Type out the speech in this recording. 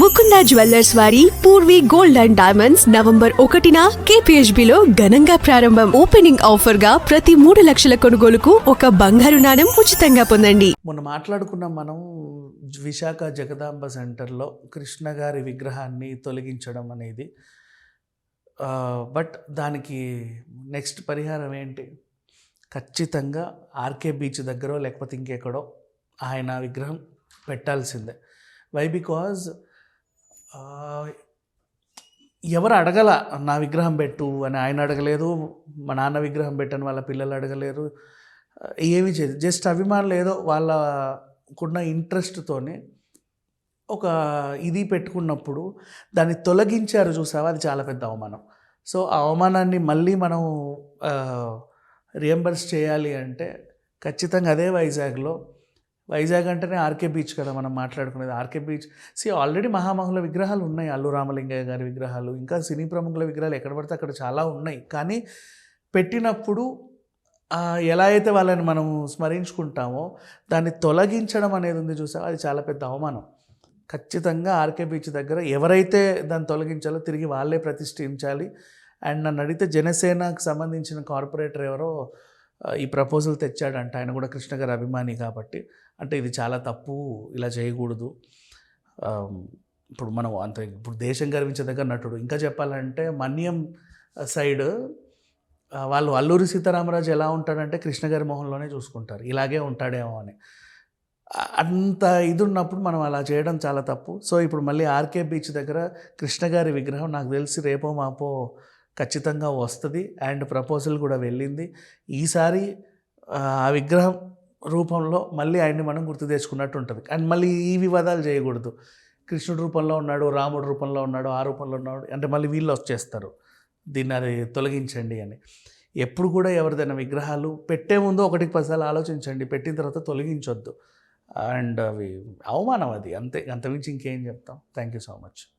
Mukunda jewellers వారి Purvi gold and diamonds November ఒకటిన KPHB లో ఘనంగా ప్రారంభం ఓపెనింగ్ ఆఫర్గా ప్రతి మూడు లక్షల కొనుగోలుకు ఒక బంగారు నాణం ఉచితంగా పొందండి. మొన్న మాట్లాడుకున్న మనం విశాఖ జగదాంబ సెంటర్లో కృష్ణ గారి విగ్రహాన్ని తొలగించడం అనేది. బట్ దానికి నెక్స్ట్ పరిహారం ఏంటి? ఖచ్చితంగా ఆర్కే బీచ్ దగ్గర లేకపోతే ఇంకెక్కడో ఆయన విగ్రహం పెట్టాల్సిందే. వై బికాజ్ ఎవరు అడగల నా విగ్రహం పెట్టు అని ఆయన అడగలేదు మా నాన్న విగ్రహం పెట్టని వాళ్ళ పిల్లలు అడగలేరు. ఏమి చేయదు జస్ట్ అభిమానులు ఏదో వాళ్ళకున్న ఇంట్రెస్ట్తోనే ఒక ఇది పెట్టుకున్నప్పుడు దాన్ని తొలగించారు చూసావా? అది చాలా పెద్ద అవమానం. సో ఆ అవమానాన్ని మళ్ళీ మనం రియంబర్స్ చేయాలి అంటే ఖచ్చితంగా అదే వైజాగ్లో వైజాగ్ అంటేనే ఆర్కే బీచ్ కదా మనం మాట్లాడుకునేది. RK beach. సి ఆల్రెడీ మహామహుల విగ్రహాలు ఉన్నాయి. అల్లు రామలింగయ్య గారి విగ్రహాలు ఇంకా సినీ ప్రముఖుల విగ్రహాలు ఎక్కడ పడితే అక్కడ చాలా ఉన్నాయి. కానీ పెట్టినప్పుడు ఎలా అయితే వాళ్ళని మనం స్మరించుకుంటామో దాన్ని తొలగించడం అనేది ఉంది చూసా అది చాలా పెద్ద అవమానం. ఖచ్చితంగా ఆర్కే బీచ్ దగ్గర ఎవరైతే దాన్ని తొలగించాలో తిరిగి వాళ్ళే ప్రతిష్ఠించాలి. అండ్ నన్ను అడిగితే జనసేనకు సంబంధించిన కార్పొరేటర్ ఎవరో ఈ ప్రపోజల్ తెచ్చాడంట. ఆయన కూడా కృష్ణ గారి అభిమాని కాబట్టి. అంటే ఇది చాలా తప్పు ఇలా చేయకూడదు. ఇప్పుడు మనం అంత ఇప్పుడు దేశం గర్వించదగ్గ నటుడు. ఇంకా చెప్పాలంటే మన్యం సైడ్ వాళ్ళు అల్లూరి సీతారామరాజు ఎలా ఉంటాడంటే కృష్ణ గారి మొహంలోనే చూసుకుంటారు. ఇలాగే ఉంటాడేమో అని. అంత ఇది ఉన్నప్పుడు మనం అలా చేయడం చాలా తప్పు. సో ఇప్పుడు మళ్ళీ ఆర్కే బీచ్ దగ్గర కృష్ణ గారి విగ్రహం నాకు తెలిసి రేపో మాపో ఖచ్చితంగా వస్తుంది. అండ్ ప్రపోజల్ కూడా వెళ్ళింది. ఈసారి ఆ విగ్రహం రూపంలో మళ్ళీ ఆయన్ని మనం గుర్తు తెచ్చుకున్నట్టు ఉంటుంది. అండ్ మళ్ళీ ఈ వివాదాలు చేయకూడదు. కృష్ణుడు రూపంలో ఉన్నాడు రాముడు రూపంలో ఉన్నాడు ఆ రూపంలో ఉన్నాడు అంటే మళ్ళీ వీళ్ళు వచ్చేస్తారు. దీన్ని అది తొలగించండి అని. ఎప్పుడు కూడా ఎవరిదైనా విగ్రహాలు పెట్టే ముందు ఒకటికి పదిసార్లు ఆలోచించండి. పెట్టిన తర్వాత తొలగించొద్దు. అండ్ అవి అవమానం అది. అంతే. అంతమించి ఇంకేం చెప్తాం? Thank you so much.